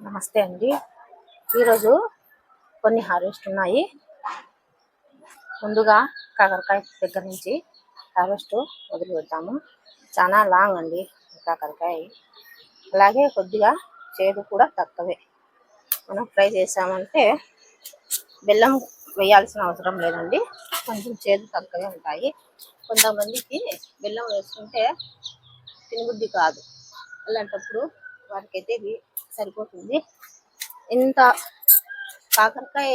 నమస్తే అండి. ఈరోజు కొన్ని హార్వెస్ట్ ఉన్నాయి. ముందుగా కాకరకాయ దగ్గర నుంచి హార్వెస్ట్ మొదలు పెడతాము. చాలా లాంగ్ అండి కాకరకాయ. అలాగే కొద్దిగా చేదు కూడా తక్కువే. మనం ఫ్రై చేసామంటే బెల్లం వేయాల్సిన అవసరం లేదండి. కొంచెం చేదు తక్కువే ఉంటాయి. కొంతమందికి బెల్లం వేసుకుంటే తినబుద్ధి కాదు. అలాంటప్పుడు వారికైతే ఇది సరిపోతుంది. ఇంత కాకరకాయ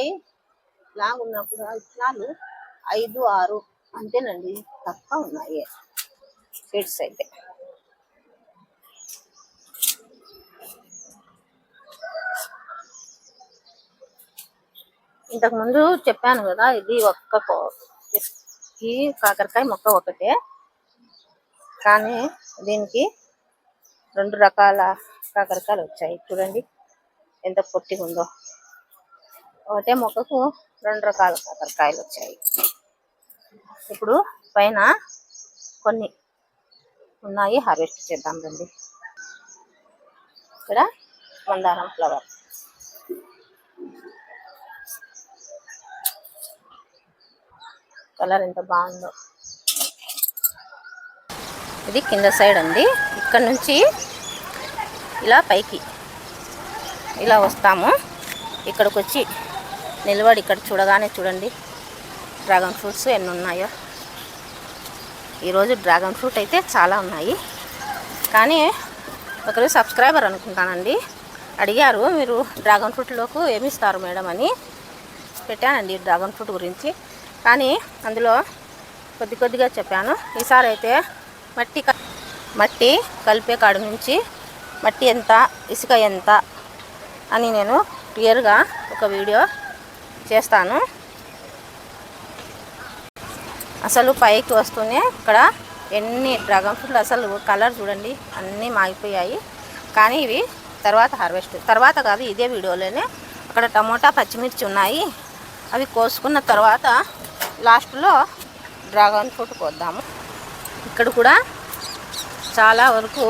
లాగా ఉన్నప్పుడు విత్తనాలు ఐదు ఆరు అంతేనండి. తక్కువ ఉన్నాయి. సీడ్స్ అయితే. ఇంతకు ముందు చెప్పాను కదా ఇది ఒక్క ఈ కాకరకాయ మొక్క ఒకటే. కానీ దీనికి రెండు రకాల కాకరకాయలు వచ్చాయి. చూడండి ఎంత పొట్టిగా ఉందో. ఒకటే మొక్కకు రెండు రకాల కాకరకాయలు వచ్చాయి. ఇప్పుడు పైన కొన్ని ఉన్నాయి. హార్వెస్ట్ చేద్దాం రండి. ఇక్కడ మందారం ఫ్లవర్. కలర్ ఎంత బాగుందో. ఇది కింద సైడ్ అండి. ఇక్కడ నుంచి ఇలా పైకి ఇలా వస్తాము. ఇక్కడికి వచ్చి నిలబడి ఇక్కడ చూడగానే చూడండి డ్రాగన్ ఫ్రూట్స్ ఎన్ని ఉన్నాయో. ఈరోజు డ్రాగన్ ఫ్రూట్ అయితే చాలా ఉన్నాయి. కానీ ఒకరు సబ్స్క్రైబర్ అనుకుంటానండి. అడిగారు మీరు డ్రాగన్ ఫ్రూట్లోకి ఏమి ఇస్తారు మేడం? అని. పెట్టానండి డ్రాగన్ ఫ్రూట్ గురించి. కానీ అందులో కొద్ది కొద్దిగా చెప్పాను. ఈసారి అయితే మట్టి క- మట్టి కలిపే కాడ నుంచి మట్టి ఎంత ఇసుక ఎంత అని నేను క్లియర్గా ఒక వీడియో చేస్తాను. అసలు పైకి వస్తూనే ఇక్కడ ఎన్ని డ్రాగన్ ఫ్రూట్లు అసలు కలర్ చూడండి అన్నీ మాగిపోయాయి. కానీ ఇవి తర్వాత హార్వెస్ట్ తర్వాత కాదు ఇదే వీడియోలోనే అక్కడ టమోటా పచ్చిమిర్చి ఉన్నాయి. అవి కోసుకున్న తర్వాత లాస్ట్లో డ్రాగన్ ఫ్రూట్ కోద్దాము. ఇక్కడ కూడా చాలా వరకు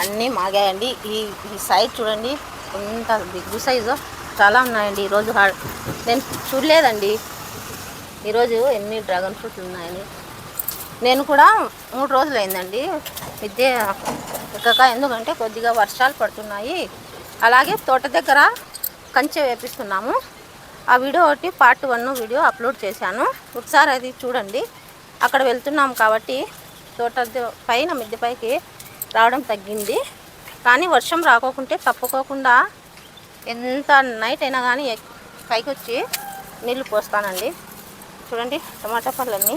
అన్నీ మాగాయండి. ఈ ఈ సైజ్ చూడండి. ఎంత బిగ్ సైజు చాలా ఉన్నాయండి ఈరోజు హా- నేను చూడలేదండి. ఈరోజు ఎన్ని డ్రాగన్ ఫ్రూట్లు ఉన్నాయని. నేను కూడా మూడు రోజులు అయిందండి. విద్య ఎక్కక ఎందుకంటే కొద్దిగా వర్షాలు పడుతున్నాయి. అలాగే తోట దగ్గర కంచె వేపిస్తున్నాము. ఆ వీడియో ఒకటి పార్ట్ వన్ వీడియో అప్లోడ్ చేశాను. ఒకసారి అది చూడండి. అక్కడ వెళ్తున్నాం కాబట్టి తోట పైన మిద్దెపైకి రావడం తగ్గింది. కానీ వర్షం రాకోకుంటే తప్పుకోకుండా ఎంత నైట్ అయినా కానీ పైకి వచ్చి నీళ్ళు పోస్తానండి. చూడండి టమాటా పళ్ళన్నీ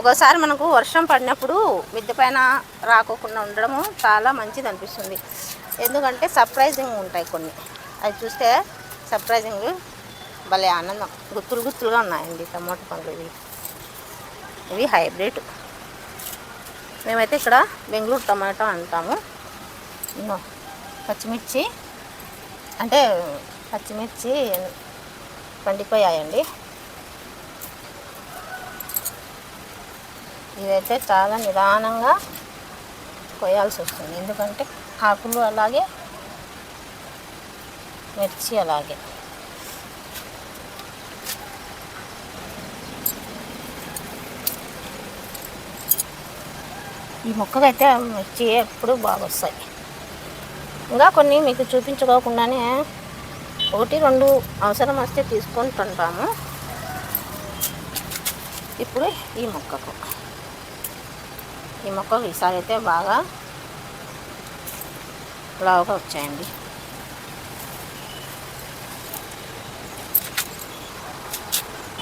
ఒకసారి మనకు వర్షం పడినప్పుడు మిద్దె పైన రాకోకుండా ఉండడము చాలా మంచిది అనిపిస్తుంది. ఎందుకంటే సర్ప్రైజింగ్ ఉంటాయి కొన్ని. అవి చూస్తే సర్ప్రైజింగ్ భలే ఆనందం. గుత్తులు గుత్తులుగా ఉన్నాయండి టమాటా పండ్లు ఇవి. ఇవి హైబ్రిడ్. మేమైతే ఇక్కడ బెంగళూరు టమాటా అంటాము. పచ్చిమిర్చి అంటే పచ్చిమిర్చి పండిపోయాయండి. ఇదైతే చాలా నిదానంగా కొయ్యాల్సి వస్తుంది. ఎందుకంటే ఆకులు అలాగే మిర్చి అలాగే. ఈ మొక్కకైతే మిర్చి ఎప్పుడు బాగా వస్తాయి. ఇంకా కొన్ని మీకు చూపించుకోకుండానే ఒకటి రెండు అవసరం వస్తే తీసుకుంటుంటాము ఇప్పుడు ఈ మొక్కకు. ఈ మొక్కకు ఈసారి అయితే బాగా లావుగా వచ్చాయండి.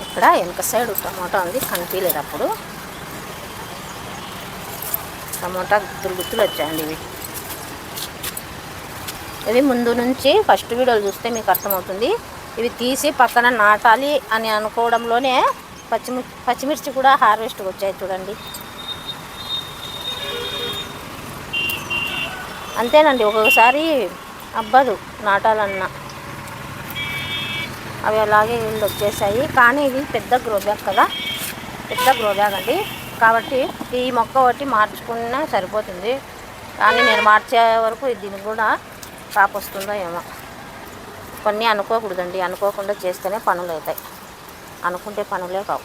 ఇక్కడ వెనక సైడ్ టమాటా ఉంది కనిపించలేదు అప్పుడు టమోటా గుత్తులు గుత్తులు వచ్చాయండి ఇవి. ఇవి ముందు నుంచి ఫస్ట్ వీడియోలు చూస్తే మీకు అర్థమవుతుంది. ఇవి తీసి పక్కన నాటాలి అని అనుకోవడంలోనే పచ్చిమి పచ్చిమిర్చి కూడా హార్వెస్ట్కి వచ్చాయి చూడండి. అంతేనండి ఒక్కొక్కసారి అబ్బదు నాటాలన్నా. అవి అలాగే వీళ్ళు వచ్చేసాయి. కానీ ఇది పెద్ద గ్రో బ్యాగ్ కదా. పెద్ద గ్రో బ్యాగ్ అండి. కాబట్టి ఈ మొక్క ఒకటి మార్చుకున్నా సరిపోతుంది. కానీ నేను మార్చే వరకు దీనికి కూడా కాపు వస్తుందో ఏమో. కొన్ని అనుకోకూడదండి. అనుకోకుండా చేస్తేనే పనులు అవుతాయి. అనుకుంటే పనులే కావు.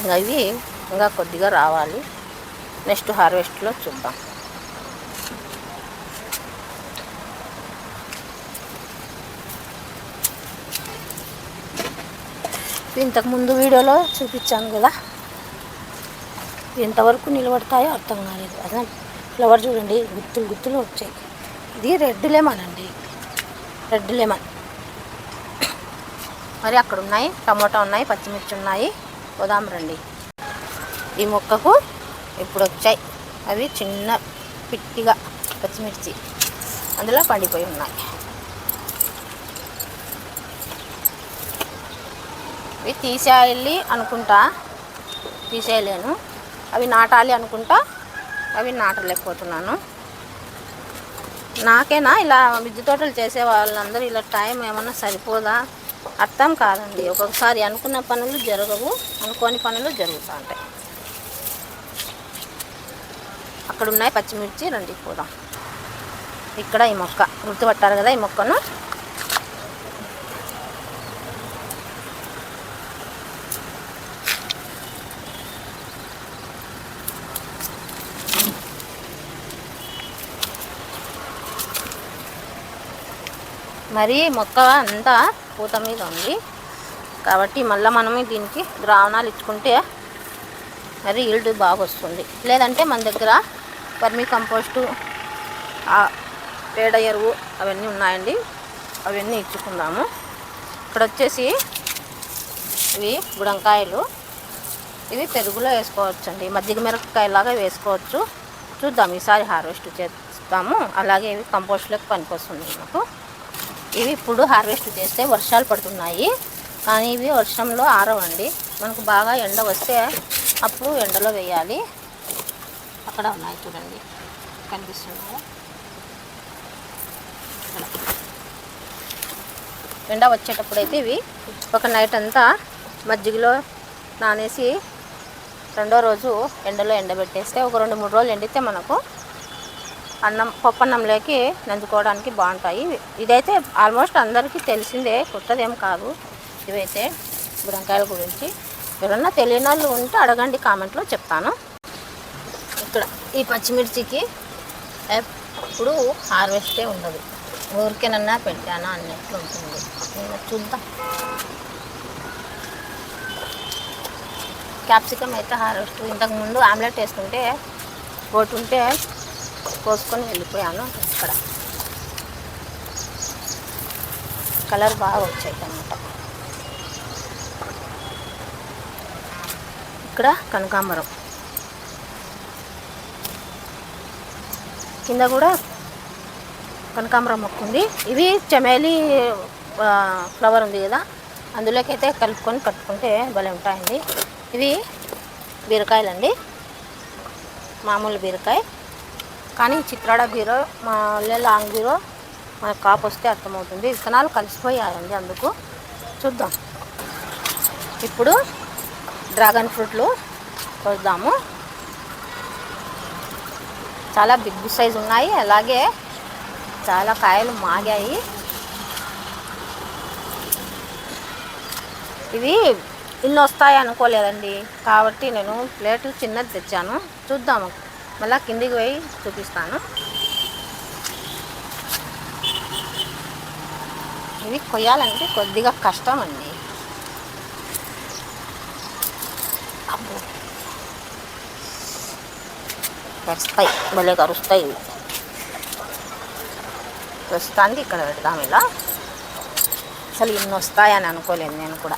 ఇంకా ఇవి ఇంకా కొద్దిగా రావాలి. నెక్స్ట్ హార్వెస్ట్లో చూద్దాం. ఇంతకుముందు వీడియోలో చూపించాను కదా. ఎంతవరకు నిలబడతాయో అర్థం కాలేదు. అదే ఫ్లవర్ చూడండి గుత్తులు గుత్తులు వచ్చాయి. ఇది రెడ్ లెమన్ అండి. Red lemon. మరి అక్కడ ఉన్నాయి టమాటా ఉన్నాయి పచ్చిమిర్చి ఉన్నాయి. పోదాం రండి. ఈ మొక్కకు ఇప్పుడు వచ్చాయి. అవి చిన్న పిట్టిగా పచ్చిమిర్చి. అందులో పండిపోయి ఉన్నాయి. ఇవి తీసేయాలి అనుకుంటా. తీసేయలేను. అవి నాటాలి అనుకుంటా. అవి నాటలేకపోతున్నాను. నాకేనా? ఇలా మిద్దె తోటలు చేసే వాళ్ళందరూ ఇలా టైం ఏమన్నా సరిపోదా? అర్థం కాదండి. ఒక్కొక్కసారి అనుకున్న పనులు జరగవు. అనుకోని పనులు జరుగుతూ ఉంటాయి. అక్కడ ఉన్నాయి పచ్చిమిర్చి. రండి పోదాం. ఇక్కడ ఈ మొక్క. గుర్తుపట్టారు కదా ఈ మొక్కను? మరి మొక్క అంతా పూత మీద ఉంది. కాబట్టి మళ్ళీ మనము దీనికి ద్రావణాలు ఇచ్చుకుంటే మరి ఈల్డ్ బాగా వస్తుంది. లేదంటే మన దగ్గర వర్మీ కంపోస్టు పేడ ఎరువు అవన్నీ ఉన్నాయండి. అవన్నీ ఇచ్చుకుందాము. ఇక్కడ వచ్చేసి ఇవి గుడంకాయలు. ఇవి పెరుగులో వేసుకోవచ్చు అండి మజ్జిగ మిరపకాయలాగా వేసుకోవచ్చు. చూద్దాం. ఈసారి హార్వెస్ట్ చేస్తాము. అలాగే ఇవి కంపోస్ట్లోకి పనికొస్తుంది మాకు. ఇవి ఇప్పుడు హార్వెస్ట్ చేస్తే వర్షాలు పడుతున్నాయి. కానీ ఇవి వర్షంలో ఆరవండి. మనకు బాగా ఎండ వస్తే అప్పుడు ఎండలో వేయాలి. అక్కడ ఉన్నాయి చూడండి. కనిపిస్తున్నాయా? ఎండ వచ్చేటప్పుడు అయితే ఇవి ఒక నైట్ అంతా మజ్జిగలో నానేసి రెండో రోజు ఎండలో ఎండబెట్టేస్తే ఒక రెండు మూడు రోజులు ఎండితే మనకు అన్నం పప్పన్నంలోకి నంచుకోవడానికి బాగుంటాయి. ఇదైతే ఆల్మోస్ట్ అందరికీ తెలిసిందే కొత్తదేం కాదు. ఇవైతే బుడంకాయల గురించి. ఎవరన్నా తెలియని వాళ్ళు ఉంటే అడగండి కామెంట్లో చెప్తాను. ఇక్కడ ఈ పచ్చిమిర్చికి ఎప్పుడు హార్వెస్టే ఉండదు. ఊరికేనన్నా పెట్టానా అన్నట్లు ఉంటుంది. చూద్దాం. క్యాప్సికమ్ అయితే హార్వెస్ట్. ఇంతకుముందు ఆమ్లెట్ వేసుకుంటే ఒకటి ఉంటే కోసుకొని వెళ్ళిపోయాను ఇక్కడ. కలర్ బాగా వచ్చాయి అన్నమాట. ఇక్కడ కనకాంబరం. కింద కూడా కనకాంబరం మొక్క ఉంది. ఇవి చమేలి ఫ్లవర్ ఉంది కదా అందులోకైతే కలుపుకొని కట్టుకుంటే భలే ఉంటాయండి. ఇవి బీరకాయలండి. మామూలు బీరకాయ. కానీ చిత్రాడ బీరో మా లాంగ్ బీరో మనకు కాపు వస్తే అర్థమవుతుంది. విత్తనాలు కలిసిపోయాయండి అందుకు. చూద్దాం. ఇప్పుడు డ్రాగన్ ఫ్రూట్లు కోద్దాము చాలా బిగ్ సైజ్ ఉన్నాయి. అలాగే చాలా కాయలు మాగాయి. ఇవి ఇన్ని వస్తాయి అనుకోలేదండి. కాబట్టి నేను ప్లేటు చిన్నది తెచ్చాను. చూద్దాము. మళ్ళీ కిందికి పోయి చూపిస్తాను. ఇవి కొయ్యాలంటే కొద్దిగా కష్టం అండి. అబ్బో. కరుస్తాయి భలే కరుస్తాయి. ఇవి ప్రస్తుతానికి ఇక్కడ పెడదాం ఇలా. అసలు ఇన్ని వస్తాయని అనుకోలేదు నేను కూడా.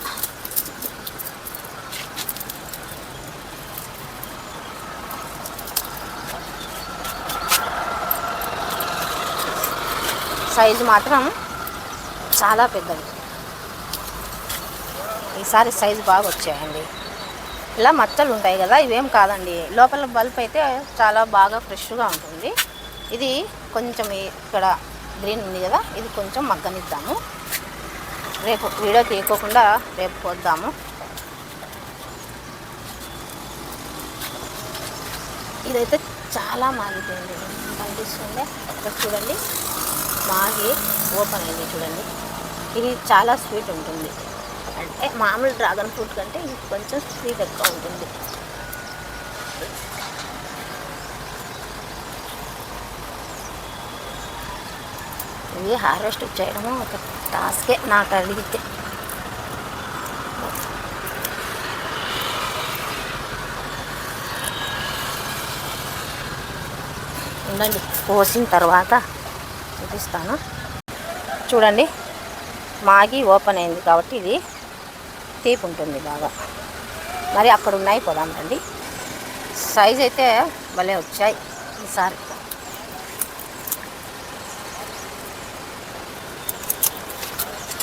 సైజు మాత్రం చాలా పెద్దది. ఈసారి సైజు బాగా వచ్చాయండి. ఇలా మచ్చలు ఉంటాయి కదా ఇవేం కాదండి. లోపల బల్బ్ అయితే చాలా బాగా ఫ్రెష్గా ఉంటుంది. ఇది కొంచెం ఇక్కడ గ్రీన్ ఉంది కదా ఇది కొంచెం మగ్గనిద్దాము. రేపు వీడియో తీయకోకుండా రేపు పోద్దాము. ఇదైతే చాలా మారిపోయింది. కనిపిస్తుంది? ఇక్కడ చూడండి. మాగి ఓపెన్ అయింది చూడండి. ఇది చాలా స్వీట్ ఉంటుంది. అంటే మామూలు డ్రాగన్ ఫ్రూట్ కంటే ఇది కొంచెం స్వీట్ ఎక్కువ ఉంటుంది. ఇది హార్వెస్ట్ చేయడము ఒక టాస్కే నాకు అడిగితే. ఉండండి పోసిన తర్వాత చూపిస్తాను. చూడండి మాగి ఓపెన్ అయింది కాబట్టి ఇది తీపి ఉంటుంది బాగా. మరి అక్కడ ఉన్నాయి పోదాం రండి. సైజ్ అయితే భలే వచ్చాయి ఈసారి.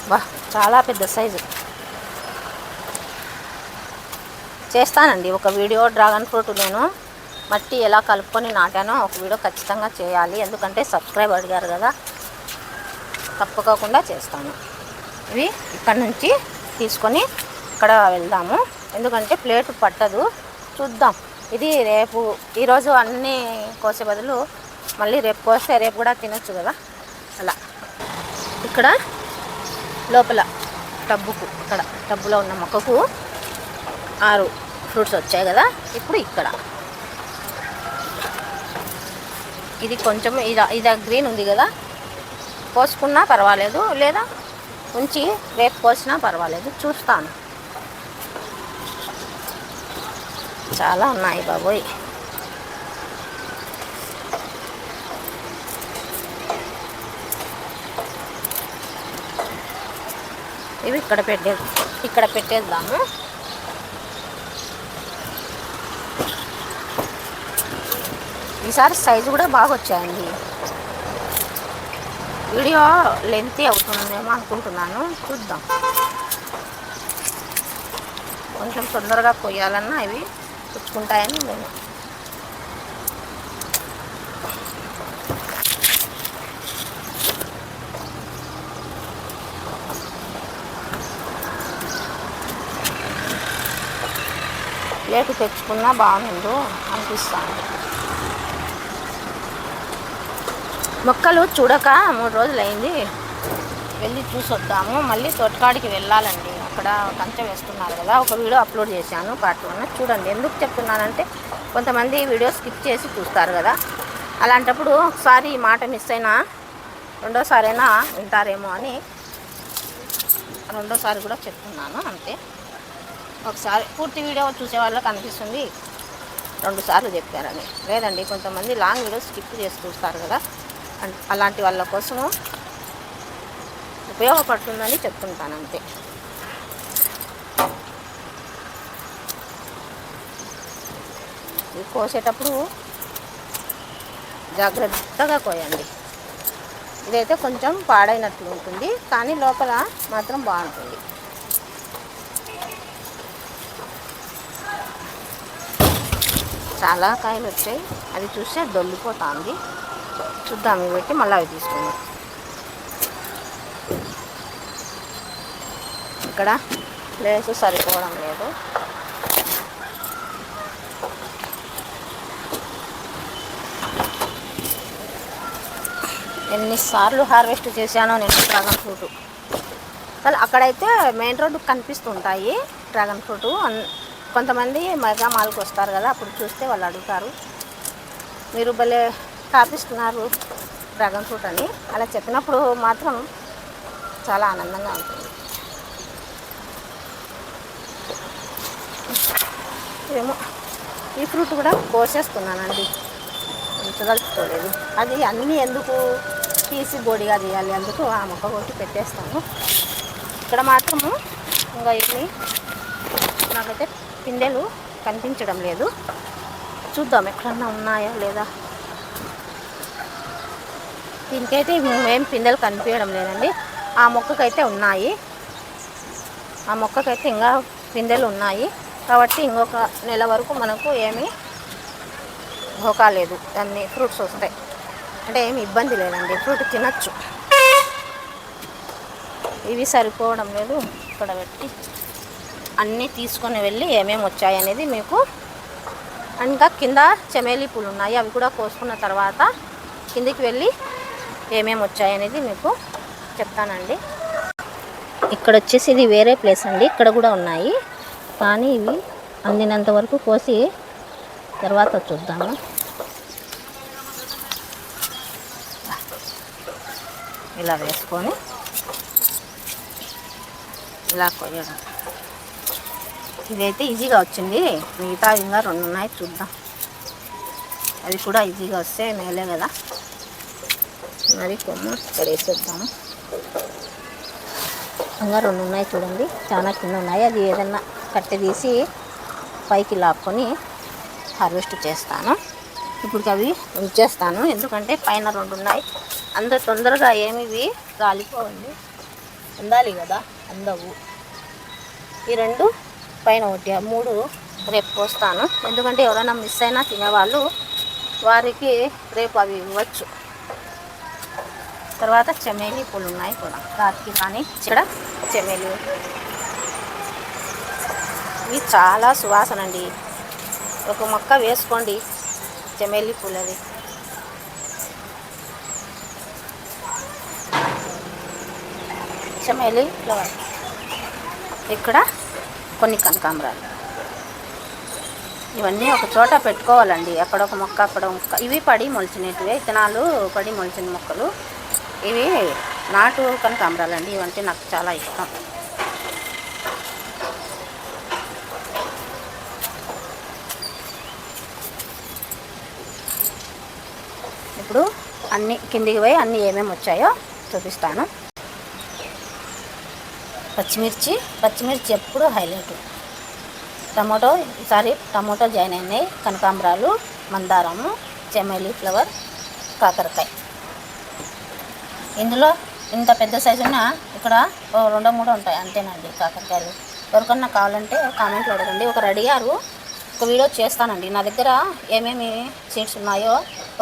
బా చాలా పెద్ద సైజు. చేస్తానండి ఒక వీడియో డ్రాగన్ ఫ్రూట్ నేను. మట్టి ఎలా కలుపుకొని నాటానో ఒక వీడియో ఖచ్చితంగా చేయాలి. ఎందుకంటే సబ్స్క్రైబ్ అడిగారు కదా తప్పకోకుండా చేస్తాను. ఇవి ఇక్కడ నుంచి తీసుకొని ఇక్కడ వెళ్దాము. ఎందుకంటే ప్లేట్ పట్టదు. చూద్దాం. ఇది రేపు ఈరోజు అన్నీ కోసే బదులు మళ్ళీ రేపు కోస్తే రేపు కూడా తినొచ్చు కదా. అలా. ఇక్కడ లోపల టబ్బుకు ఇక్కడ టబ్బులో ఉన్న మొక్కకు ఆరు ఫ్రూట్స్ వచ్చాయి కదా. ఇప్పుడు ఇక్కడ. ఇది కొంచెం ఇది ఇది గ్రీన్ ఉంది కదా. కోసుకున్నా పర్వాలేదు. లేదా ఉంచి రేపు కోసినా పర్వాలేదు. చూస్తాను. చాలా ఉన్నాయి బాబోయ్. ఇవి ఇక్కడ పెట్టే ఇక్కడ పెట్టేద్దాము. ఈసారి సైజు కూడా బాగా వచ్చాయండి. వీడియో లెంత్ అవుతుందేమో అనుకుంటున్నాను. చూద్దాం. కొంచెం తొందరగా కొయ్యాలన్నా ఇవి పుచ్చుకుంటాయని నేను. లేటు తెచ్చుకున్నా బాగుండు అనిపిస్తాను మొక్కలు చూడక మూడు రోజులు అయింది వెళ్ళి చూసొద్దాము. మళ్ళీ తోటకాడికి వెళ్ళాలండి. అక్కడ కంచె వేస్తున్నారు కదా. ఒక వీడియో అప్లోడ్ చేశాను పార్ట్ వన్ చూడండి ఎందుకు చెప్తున్నానంటే కొంతమంది వీడియో స్కిప్ చేసి చూస్తారు కదా. అలాంటప్పుడు ఒకసారి ఈ మాట మిస్ అయినా రెండోసారి అయినా వింటారేమో అని రెండోసారి కూడా చెప్తున్నాను. అంతే. ఒకసారి పూర్తి వీడియో చూసే వాళ్ళకి అనిపిస్తుంది. రెండు సార్లు చెప్పారని. లేదండి కొంతమంది లాంగ్ వీడియో స్కిప్ చేసి చూస్తారు కదా. అలాంటి వాళ్ళ కోసము ఉపయోగపడుతుందని చెప్తుంటాను అంతే. ఇది కోసేటప్పుడు జాగ్రత్తగా కోయండి. ఇదైతే కొంచెం పాడైనట్లు ఉంటుంది కానీ లోపల మాత్రం బాగుంటుంది. చాలా కాయలు వచ్చాయి అది చూస్తే దొల్లిపోతుంది చూద్దాం ఇవి పెట్టి మళ్ళీ అవి తీసుకుందాం. ఇక్కడ ప్లేస్ సరిపోవడం లేదు. ఎన్నిసార్లు హార్వెస్ట్ చేశానో నేను డ్రాగన్ ఫ్రూట్. అసలు అక్కడైతే మెయిన్ రోడ్డు కనిపిస్తుంటాయి డ్రాగన్ ఫ్రూట్. కొంతమంది మెగా మాల్కి వస్తారు కదా అప్పుడు చూస్తే వాళ్ళు అడుగుతారు. మీరు భలే కాపిస్తున్నారు డ్రాగన్ ఫ్రూట్ అని. అలా చెప్పినప్పుడు మాత్రం చాలా ఆనందంగా ఉంటుంది. ఏమో ఈ ఫ్రూట్ కూడా కోసేస్తున్నానండి ఉంచదలుచుకోలేదు అది అన్నీ ఎందుకు తీసి బోడిగా తీయాలి? అందుకు ఆ మొక్క కొట్టి పెట్టేస్తాను. ఇక్కడ మాత్రము ఇంకా ఇవి నాకైతే పిండెలు కనిపించడం లేదు. చూద్దాం ఎక్కడన్నా ఉన్నాయా లేదా? దీనికైతే ఏం పిందెలు కనిపించడం లేదండి. ఆ మొక్కకైతే ఉన్నాయి. ఆ మొక్కకైతే ఇంకా పిందెలు ఉన్నాయి. కాబట్టి ఇంకొక నెల వరకు మనకు ఏమీ భోకాలేదు అన్ని ఫ్రూట్స్ వస్తాయి. అంటే ఏమి ఇబ్బంది లేదండి. ఫ్రూట్ తినచ్చు. ఇవి సరిపోవడం లేదు. ఇక్కడ పెట్టి అన్నీ తీసుకొని వెళ్ళి ఏమేమి వచ్చాయి అనేది మీకు ఇంకా కింద చెమేలి పూలు ఉన్నాయి. అవి కూడా కోసుకున్న తర్వాత కిందికి వెళ్ళి ఏమేమి వచ్చాయి అనేది మీకు చెప్తానండి. ఇక్కడ వచ్చేసి ఇది వేరే ప్లేస్ అండి. ఇక్కడ కూడా ఉన్నాయి. కానీ ఇవి అందినంత వరకు కోసి తర్వాత చూద్దాము. ఇలా వేసుకొని ఇలా కొయ్యడం. ఇదైతే ఈజీగా వచ్చింది. మిగతా ఇంకా రెండు ఉన్నాయి చూద్దాం. అది కూడా ఈజీగా వస్తే మేలే కదా. మరి కొమ్మ ఇక్కడ వేసేద్దాము. ఇంకా రెండు ఉన్నాయి చూడండి. చాలా కింద ఉన్నాయి. అది ఏదన్నా కట్టె తీసి పైకి లాక్కొని హార్వెస్ట్ చేస్తాను. ఇప్పుడు అవి ఉంచేస్తాను. ఎందుకంటే పైన రెండు ఉన్నాయి. అంత తొందరగా ఏమి ఇవి రాలిపోవండి. అందాలి కదా. అందవు. ఈ రెండు పైన ఒకటి మూడు రేపు పోస్తాను. ఎందుకంటే ఎవరైనా మిస్ అయినా తినేవాళ్ళు వారికి రేపు అవి ఇవ్వచ్చు. తర్వాత చెమేలి పూలు ఉన్నాయి కూడా. రాత్రికి కానీ ఇక్కడ చెమేలి. ఇవి చాలా సువాసన అండి. ఒక మొక్క వేసుకోండి చెమేలి పూలది. చెమేలి ఫ్లవర్. ఇక్కడ కొన్ని కనకాంబరాలు. ఇవన్నీ ఒక చోట పెట్టుకోవాలండి. అక్కడ ఒక మొక్క అక్కడ మొక్క. ఇవి పడి మొలిచినట్టువే. విత్తనాలు పడి మొలిచిన మొక్కలు. ఇవి నాటు కనకాంబరాలు అండి ఇవంటే నాకు చాలా ఇష్టం. ఇప్పుడు అన్ని కిందికి పోయి అన్నీ ఏమేమి వచ్చాయో చూపిస్తాను. పచ్చిమిర్చి పచ్చిమిర్చి ఎప్పుడు హైలైట్. టమాటో ఈసారి టమాటో జాయిన్ అయినాయి కనకాంబరాలు మందారము చెమలి ఫ్లవర్ కాకరకాయ. ఇందులో ఇంత పెద్ద సైజు ఉన్న ఇక్కడ రెండో మూడో ఉంటాయి. అంతేనండి కాకరకాయలు. ఎవరికన్నా కావాలంటే కామెంట్లు అడగండి. ఒక రెడీగారు ఒక వీడియో చేస్తానండి. నా దగ్గర ఏమేమి సీడ్స్ ఉన్నాయో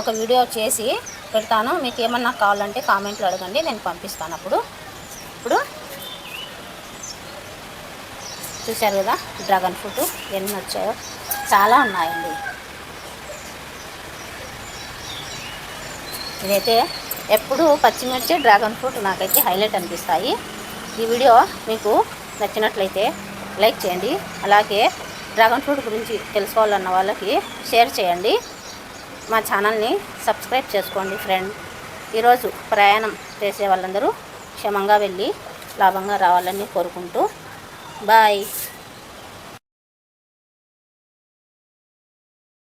ఒక వీడియో చేసి పెడతాను. మీకు ఏమన్నా కావాలంటే కామెంట్లు అడగండి. నేను పంపిస్తాను అప్పుడు. ఇప్పుడు చూశారు కదా డ్రాగన్ ఫ్రూట్ ఎన్ని వచ్చాయో. చాలా ఉన్నాయండి. ఇదైతే ఎప్పుడు పచ్చిమిర్చి డ్రాగన్ ఫ్రూట్ నాకైతే హైలైట్ అనిపిస్తాయి. ఈ వీడియో మీకు నచ్చినట్లయితే లైక్ చేయండి. అలాగే డ్రాగన్ ఫ్రూట్ గురించి తెలుసుకోవాలన్న వాళ్ళకి షేర్ చేయండి. మా ఛానల్ని సబ్స్క్రైబ్ చేసుకోండి ఫ్రెండ్. ఈరోజు ప్రయాణం చేసే వాళ్ళందరూ క్షమంగా వెళ్ళి లాభంగా రావాలని కోరుకుంటూ. బాయ్.